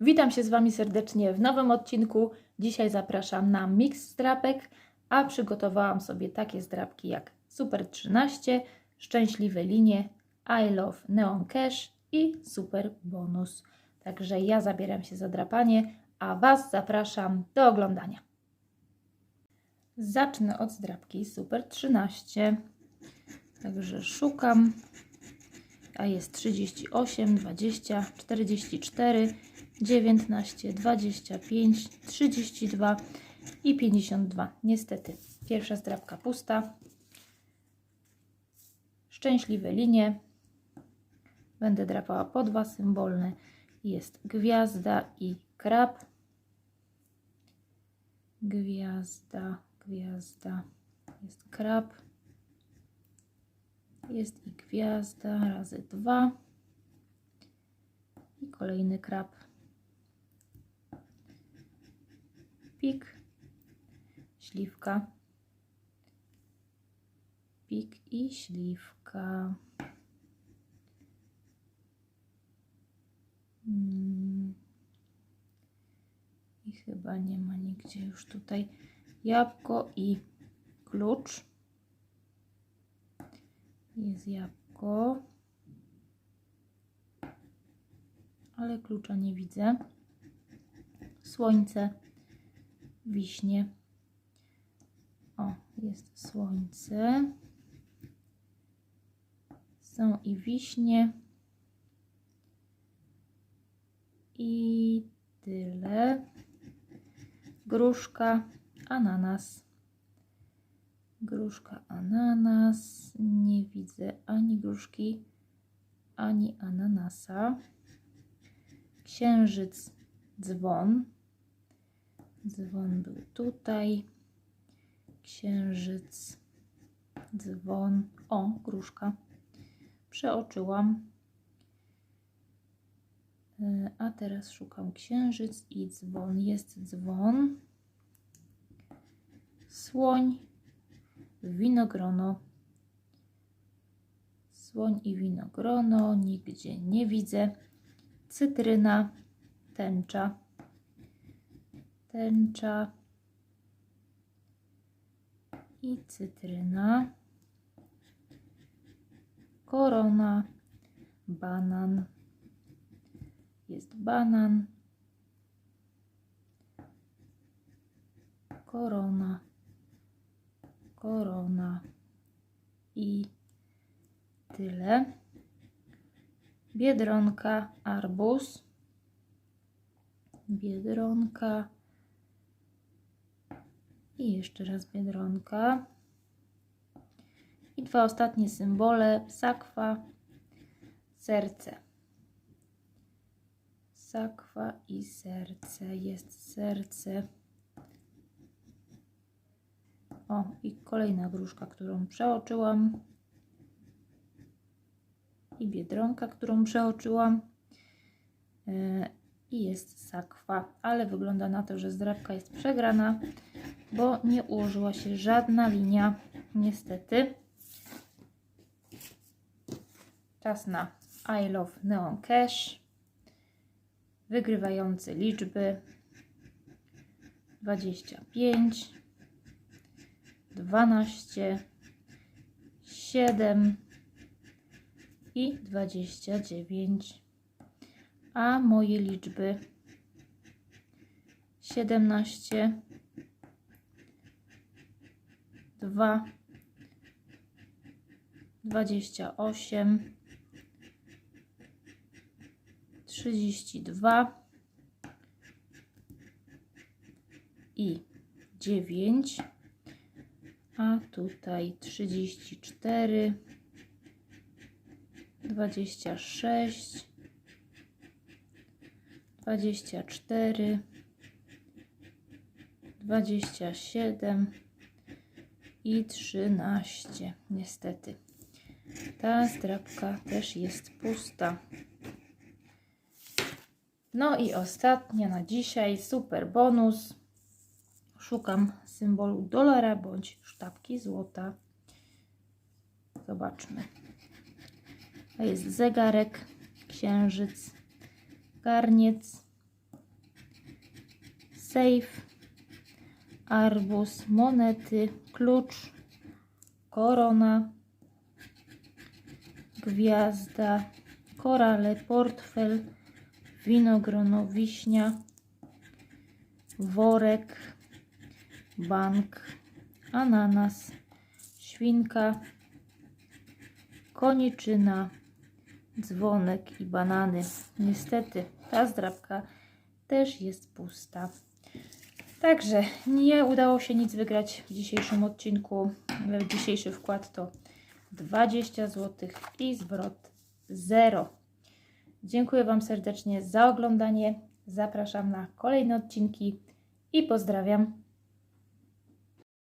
Witam się z Wami serdecznie w nowym odcinku. Dzisiaj zapraszam na miks zdrapek, a przygotowałam sobie takie zdrapki jak Super 13, Szczęśliwe linie, I Love Neon Cash i Super Bonus. Także ja zabieram się za drapanie, a Was zapraszam do oglądania. Zacznę od zdrapki Super 13. Także szukam a jest 38, 20, 44, 19, 25, 32 i 52. Niestety, pierwsza zdrabka pusta. Szczęśliwe linie. Będę drapała po dwa symbolne. Jest gwiazda i krab. Gwiazda, gwiazda, jest krab jest i gwiazda razy dwa i kolejny krab pik śliwka pik i śliwka Mm. i chyba nie ma nigdzie już tutaj jabłko i klucz jest jabłko. Ale klucza nie widzę. Słońce, wiśnie. O, jest słońce. Są i wiśnie. I tyle. Gruszka, ananas gruszka, ananas. Nie widzę ani gruszki, ani ananasa. Księżyc, dzwon. Dzwon był tutaj. Księżyc, dzwon. O, gruszka. Przeoczyłam. E, a teraz szukam księżyc i dzwon. Jest dzwon. Słoń, winogrono. Słoń i winogrono, nigdzie nie widzę. Cytryna, tęcza, tęcza i cytryna. Korona, banan. Jest banan. Korona korona i tyle. Biedronka, arbuz, biedronka i jeszcze raz biedronka. I dwa ostatnie symbole, sakwa, serce. Sakwa i serce. Jest serce. O, i kolejna gruszka, którą przeoczyłam. I biedronka, którą przeoczyłam. E, I jest sakwa, ale wygląda na to, że zdrabka jest przegrana, bo nie ułożyła się żadna linia, niestety. Czas na I Love Neon Cash. Wygrywający liczby 25, dwanaście, siedem i dwadzieścia dziewięć, a moje liczby? siedemnaście, dwa, dwadzieścia osiem, trzydzieści dwa i dziewięć a tutaj 34, 26, 24, 27 i 13. Niestety. Ta zdrabka też jest pusta. No i ostatnia na dzisiaj super bonus szukam symbolu dolara bądź sztabki złota. Zobaczmy. To jest zegarek, księżyc, garniec, safe, arbuz, monety, klucz, korona, gwiazda, korale, portfel, winogrono, wiśnia, worek, bank, ananas, świnka, koniczyna, dzwonek i banany. Niestety ta zdrabka też jest pusta. Także nie udało się nic wygrać w dzisiejszym odcinku. Dzisiejszy wkład to 20 zł i zwrot 0. Dziękuję Wam serdecznie za oglądanie. Zapraszam na kolejne odcinki i pozdrawiam.